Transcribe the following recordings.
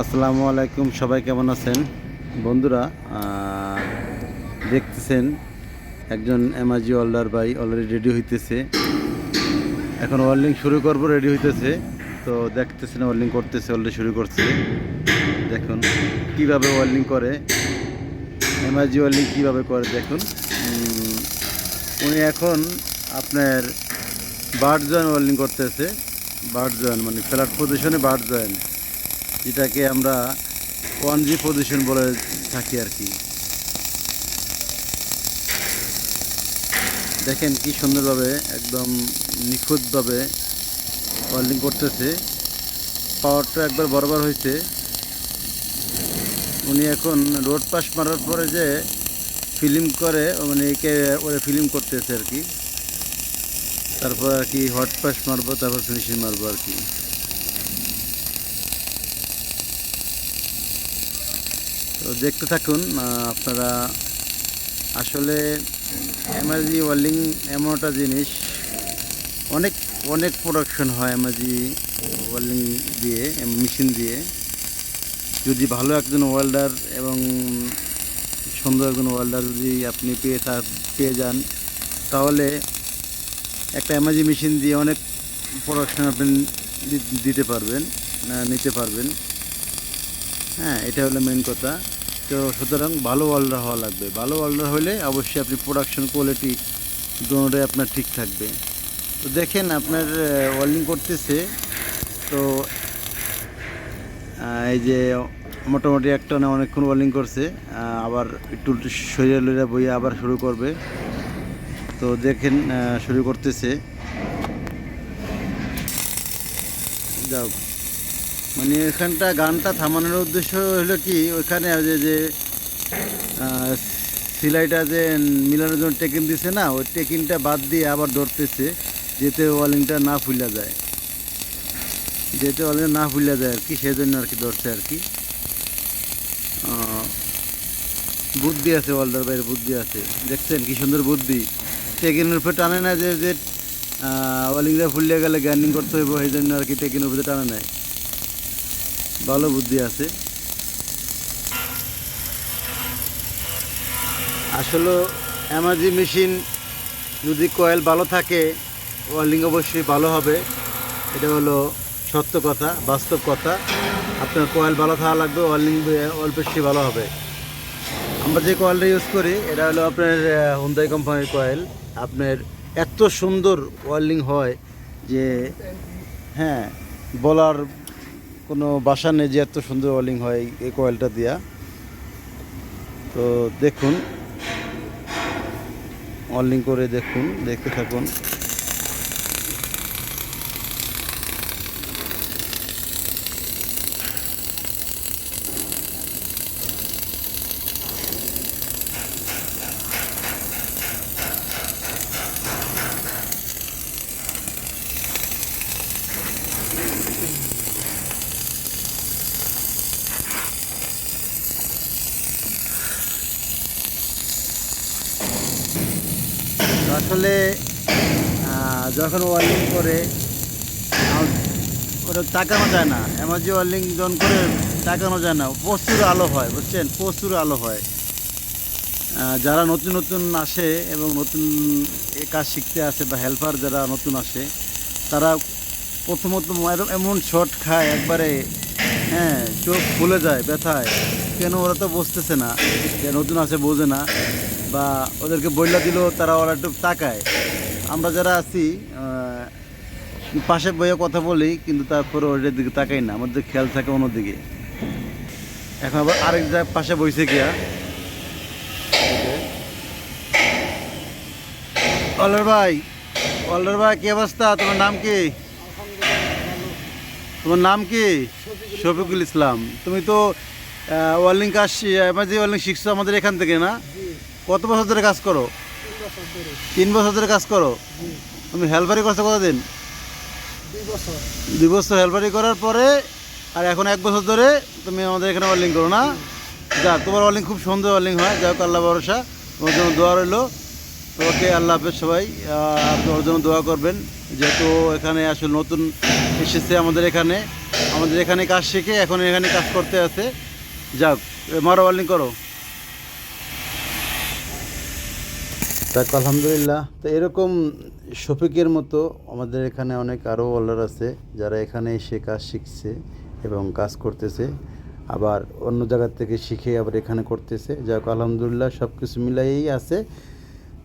আসসালামু আলাইকুম, সবাই কেমন আছেন? বন্ধুরা দেখতেছেন, একজন এমাজি ওয়াল্ডার ভাই অলরেডি রেডি হইতেছে। এখন ওয়েল্ডিং শুরু করব রেডি হইতেছে। তো দেখতেছেন ওয়েল্ডিং করতেছে অলরেডি শুরু করছে। দেখুন, কীভাবে ওয়েল্ডিং করে এমাজি ওয়েল্ডিং কীভাবে করে, দেখুন। উনি এখন আপনার বার্ড জয়েন ওয়েল্ডিং করতেছে। বার্ড জয়েন মানে ফ্ল্যাট পজিশনে বার্ড জয়েন। যেটাকে আমরা ওয়ান জি পজিশন বলে থাকি আর কি। দেখেন কি সুন্দরভাবে, একদম নিখুঁতভাবে ওয়েল্ডিং করতেছে। পাওয়ারটা একবার বরাবর হয়েছে। উনি এখন রোড পাস মারার পরে যে ফিল্ম করে মানে একে ওরে ফিল্ম করতেছে আর কি। তারপর আর কি হট পাস মারবো, তারপর ফিনিশিং মারবো আর কি। তো দেখতে থাকুন আপনারা আসলে এমাজি ওয়েল্ডিং এমন একটা জিনিস, অনেক অনেক প্রোডাকশন হয় এমাজি ওয়েল্ডিং দিয়ে মেশিন দিয়ে। যদি ভালো একজন ওয়েল্ডার এবং সুন্দর একজন ওয়েল্ডার যদি আপনি পেয়ে তা, পেয়ে যান, তাহলে একটা এমাজি মেশিন দিয়ে অনেক প্রোডাকশন আপনি দিতে পারবেন নিতে পারবেন। হ্যাঁ এটা হলো মেন কথা। তো সুতরাং ভালো ওয়েল্ডার হওয়া লাগবে। ভালো ওয়েল্ডার হলে অবশ্যই আপনি প্রোডাকশন কোয়ালিটি দুটোটাই আপনার ঠিক থাকবে। তো দেখেন আপনার ওয়েল্ডিং করতেছে। তো এই যে মোটামুটি একটা না অনেকক্ষণ ওয়েল্ডিং করছে। আবার একটু শরীরে লইয়া বইয়ে আবার শুরু করবে। তো দেখেন শুরু করতেছে। যাও। মানে এখানটা গানটা থামানোর উদ্দেশ্য হলো কি, ওইখানে যে যে সিলাইটা যে মিলানোর জন্য টেকিন দিছে না, ওই টেকিনটা বাদ দিয়ে আবার ধরতেছে, যেতে ওয়ালিংটা না ফুলা যায়। যেতে ওয়ালিং না ফুলা যায় আর কি সেই জন্য আর কি ধরছে আর কি। বুদ্ধি আছে ওয়াল্ডার বাইরে বুদ্ধি আছে। দেখছেন কি সুন্দর বুদ্ধি। টেকিনের উপরে টানে না যে যে ওয়ালিংটা ফুলিয়ে গেলে গ্যান্ডিং করতে হইব সেই জন্য আর কি টেকিনের উপরে টানে নেয় ভালো বুদ্ধি আছে। আসলে এমাজি মেশিন যদি কয়েল ভালো থাকে ওয়েল্ডিং অবশ্যই ভালো হবে। এটা হলো সত্য কথা, বাস্তব কথা। আপনার কয়েল ভালো থাকা লাগবে ওয়েল্ডিং অল্প বেশি ভালো হবে। আমরা যে কয়েলটা ইউজ করি, এটা হলো আপনার হুন্দাই কোম্পানির কয়েল। আপনার এত সুন্দর ওয়েল্ডিং হয় যে হ্যাঁ বলার কোনো বাসা নেই যে এত সুন্দর ওয়েলিং হয় এই- কয়েলটা দিয়া। তো দেখুন। ওয়েলিং করে দেখুন, দেখতে থাকুন। আসলে যখন ওয়ার্লিং করে ওটা তাকানো যায় না। এমন যে ওয়েল্ডিং যখন করে, তাকানো যায় না। প্রচুর আলো হয়, বুঝছেন? প্রচুর আলো হয়। যারা নতুন নতুন আসে এবং নতুন এ কাজ শিখতে আসে বা হেল্পার যারা নতুন আসে, তারা প্রথমত এমন শট খায় একবারে হ্যাঁ চোখ ফুলে যায় ব্যথায়। কেন ওরা তো বসতেছে না যে নতুন আছে বোঝে না। বা ওদেরকে বইলা দিলেও তারা ওরা একটু তাকায়। আমরা যারা আছি পাশে বইয়ে কথা বলি, কিন্তু তারপরে ওদের দিকে তাকাই না। আমাদের খেয়াল থাকে অন্যদিকে। এখন আবার আরেক জায়গায় পাশে বইছে গিয়া। অলর ভাই অলর ভাই, কি অবস্থা? তোমার নাম কি? তোমার নাম কি? শফিকুল ইসলাম। তুমি তো ওয়েল্ডিং কাজ এমার্জি ওয়েল্ডিং শিখছো আমাদের এখান থেকে, না? কত বছর ধরে কাজ করো? তিন বছর ধরে কাজ করো? তুমি হেল্পারি করছ কতদিন? দুই বছর। হেল্পারি করার পরে আর এখন এক বছর ধরে তুমি আমাদের এখানে ওয়েল্ডিং করো না? যাক তোমার ওয়েল্ডিং খুব সুন্দর ওয়েল্ডিং হয়। যাক আল্লাহ ভরসা। তোমার জন্য দোয়া রইল। তোমাকে আল্লাহ হাফেজ সবাই ওর জন্য দোয়া করবেন। যেহেতু এখানে আসলে নতুন এসেছে আমাদের এখানে। আমাদের এখানে কাজ শিখে এখন এখানে কাজ করতে আছে। যাক মারো ওয়েল্ডিং করো। যাক আলহামদুলিল্লাহ। তো এরকম শফিকের মতো আমাদের এখানে অনেক আরও ওয়ার্ল্ডার আছে, যারা এখানে এসে কাজ শিখছে এবং কাজ করতেছে। আবার অন্য জায়গার থেকে শিখে আবার এখানে করতেছে। যাক, আলহামদুলিল্লাহ সব কিছু মিলাইয়েই আছে।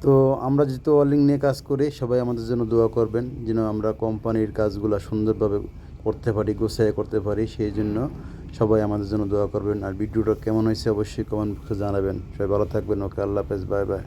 তো আমরা যেহেতু ওয়ার্লিং নিয়ে কাজ করি, সবাই আমাদের জন্য দোয়া করবেন যেন আমরা কোম্পানির কাজগুলো সুন্দরভাবে করতে পারি, গোছায় করতে পারি। সেই জন্য সবাই আমাদের জন্য দোয়া করবেন। আর ভিডিওটা কেমন হয়েছে অবশ্যই কমেন্ট বক্সে জানাবেন। সবাই ভালো থাকবেন। ওকে, আল্লাহ হাফেজ। Bye bye.